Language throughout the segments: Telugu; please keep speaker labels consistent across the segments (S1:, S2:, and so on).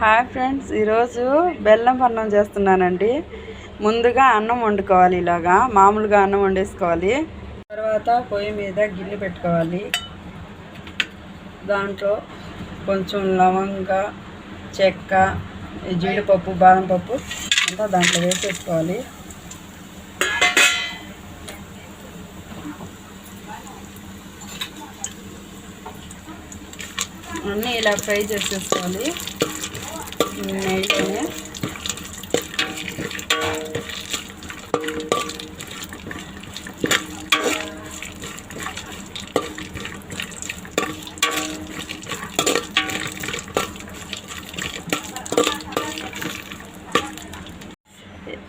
S1: హాయ్ ఫ్రెండ్స్ ఈరోజు బెల్లం పన్నం చేస్తున్నానండి. ముందుగా అన్నం వండుకోవాలి ఇలాగా మామూలుగా అన్నం వండేసుకోవాలి. తర్వాత పొయ్యి మీద గిన్నె పెట్టుకోవాలి. దాంట్లో కొంచెం లవంగా చెక్క జీడిపప్పు బాదం పప్పు అంతా దాంట్లో వేసేసుకోవాలి. అన్నీ ఇలా ఫ్రై చేసేసుకోవాలి. నెయ్యిలోనే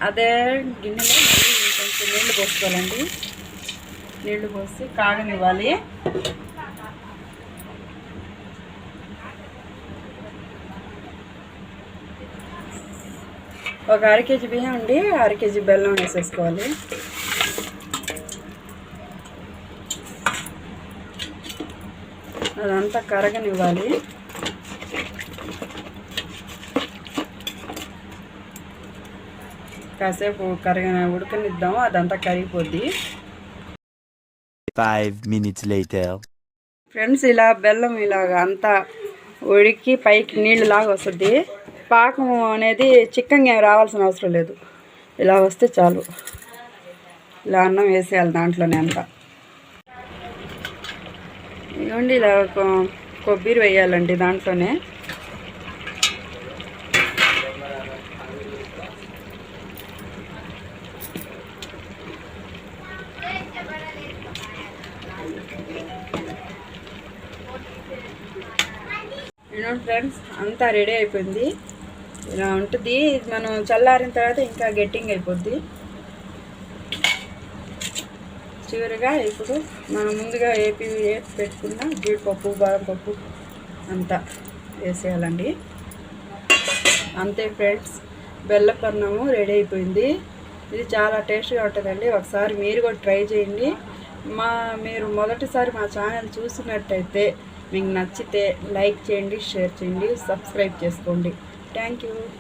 S1: అదే గిన్నెలో మళ్ళీ కొంచెం నీళ్లు పోసుకోవాలండి నీళ్లు పోసి కాగనివ్వాలి ఒక అర కేజీ బియ్యం ఉండి అర కేజీ బెల్లం వేసేసుకోవాలి. అదంతా కరగనివ్వాలి. కాసేపు కరగ ఉడకనిద్దాం అదంతా కరిగిపోద్ది.
S2: Five minutes later.
S1: ఫ్రెండ్స్ ఇలా బెల్లం ఇలాగ అంతా ఉడికి పైకి నీళ్ళు లాగా వస్తుంది. పాకం అనేది చిక్కగా రావాల్సిన అవసరం లేదు. ఇలా వస్తే చాలు. ఇలా అన్నం వేసేయాలి దాంట్లోనే అంతా. ఇవ్వండి ఇలా కొబ్బరి వేయాలండి దాంట్లోనే. ఫ్రెండ్స్ అంతా రెడీ అయిపోయింది. ఉంటుంది. మనం చల్లారిన తర్వాత ఇంకా గట్టింగ్ అయిపోద్ది. చివరిగా ఇప్పుడు మనం ముందుగా ఏపీ పెట్టుకున్న జీడిపప్పు బాదం పప్పు అంతా వేసేయాలండి. అంతే ఫ్రెండ్స్ బెల్లపన్నము రెడీ అయిపోయింది. ఇది చాలా టేస్ట్గా ఉంటుందండి. ఒకసారి మీరు కూడా ట్రై చేయండి. మా మీరు మొదటిసారి మా ఛానల్ చూసినట్టయితే మీకు నచ్చితే లైక్ చేయండి షేర్ చేయండి సబ్స్క్రైబ్ చేసుకోండి. Thank you.